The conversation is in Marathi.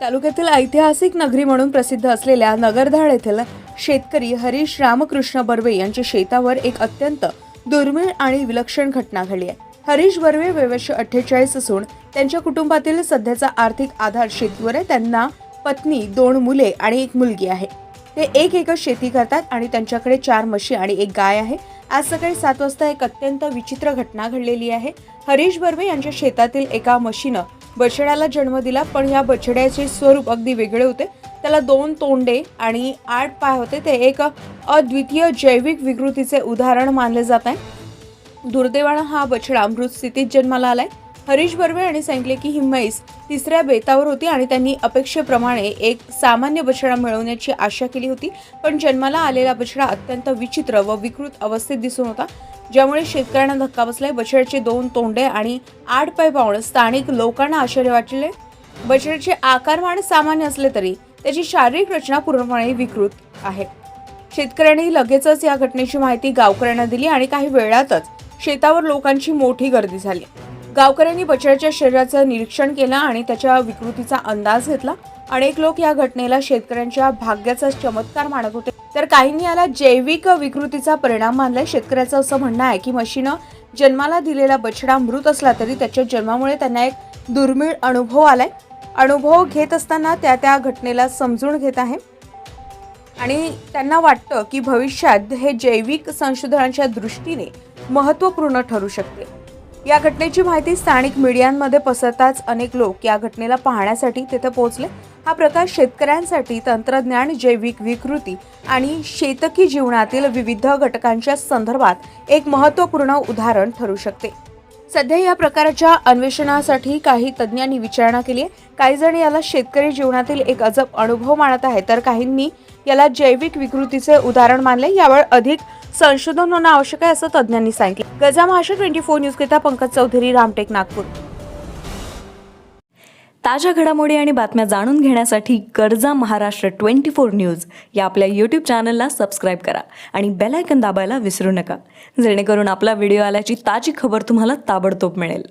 तालुक्यातील ऐतिहासिक नगरी म्हणून प्रसिद्ध असलेल्या नगरधाड येथील शेतकरी हरीश रामकृष्ण बर्वे यांच्या शेतावर एक अत्यंत दुर्मिळ आणि विलक्षण घटना घडली आहे. हरीश बर्वे वयवर्ष अठ्ठेचाळीस असून त्यांच्या कुटुंबातील सध्याचा आर्थिक आधार शेतीवर आहे. त्यांना पत्नी दोन मुले आणि एक मुलगी आहे. ते एक एकच शेती करतात आणि त्यांच्याकडे चार म्हशी आणि एक गाय आहे. आज सकाळी सात वाजता एक अत्यंत विचित्र घटना घडलेली आहे. हरीश बर्वे यांच्या शेतातील एका म्हशीनं बछड्याला जन्म दिला पण या बछड्याचे स्वरूप अगदी वेगळे होते. त्याला दोन तोंडे आणि आठ पाय होते. ते एक अद्वितीय जैविक विकृतीचे उदाहरण मानले जात आहे. दुर्दैवानं हा बछडा मृत स्थितीत जन्माला आलाय. हरीश बर्वे यांनी सांगितले की ही म्हैस तिसऱ्या बेतावर होती आणि त्यांनी अपेक्षेप्रमाणे एक सामान्य बछडा मिळवण्याची आशा केली होती. पण जन्माला आलेला बछडा अत्यंत विचित्र व विकृत अवस्थेत दिसून होता. ज्यामुळे शेतकऱ्यांना धक्का बसलाय. बछड्याचे दोन तोंडे आणि आठ पाय पाहून स्थानिक लोकांना आश्चर्य वाटले. बछड्याचे आकारमान सामान्य असले तरी त्याची शारीरिक रचना पूर्णपणे विकृत आहे. शेतकऱ्यांनी लगेचच या घटनेची माहिती गावकऱ्यांना दिली आणि काही वेळातच शेतावर लोकांची मोठी गर्दी झाली. गावकऱ्यांनी बछड्याच्या शरीराचं निरीक्षण केलं आणि त्याच्या विकृतीचा अंदाज घेतला. अनेक लोक या घटनेला शेतकऱ्यांच्या भाग्याचा चमत्कार मानत होते. तर काहींनी याला जैविक विकृतीचा परिणाम मानलाय. शेतकऱ्याचं असं म्हणणं आहे की म्हशीनं जन्माला दिलेला बछडा मृत असला तरी त्याच्या जन्मामुळे त्यांना एक दुर्मिळ अनुभव आलाय. अनुभव घेत असताना त्या त्या घटनेला समजून घेत आहे. आणि त्यांना वाटतं की भविष्यात हे जैविक संशोधनाच्या दृष्टीने महत्त्वपूर्ण ठरू शकते. या घटनेची माहिती स्थानिक मीडियांमध्ये पसरताच अनेक लोक या घटनेला पाहण्यासाठी तिथे पोहोचले. हा प्रकार शेतकऱ्यांसाठी तंत्रज्ञान जैविक विकृती आणि शेतकी जीवनातील विविध घटकांच्या संदर्भात एक महत्त्वपूर्ण उदाहरण ठरू शकते. सध्या या प्रकारच्या अन्वेषणासाठी काही तज्ज्ञांनी विचारणा केली आहे. काही जण याला शेतकरी जीवनातील एक अजब अनुभव मानत आहे तर काहींनी याला जैविक विकृतीचे उदाहरण मानले. यावर अधिक संशोधन होणं आवश्यक आहे असं तज्ज्ञांनी सांगितलं. गजा महाराष्ट्र ट्वेंटी फोर न्यूज करिता पंकज चौधरी रामटेक नागपूर. ताज्या घडामोडी आणि बातम्या जाणून घेण्यासाठी गरजा महाराष्ट्र ट्वेंटी फोर न्यूज या आपल्या यूट्यूब चॅनलला सबस्क्राईब करा आणि बेल आयकन दाबायला विसरू नका. जेणेकरून आपला व्हिडिओ आल्याची ताजी खबर तुम्हाला ताबडतोब मिळेल.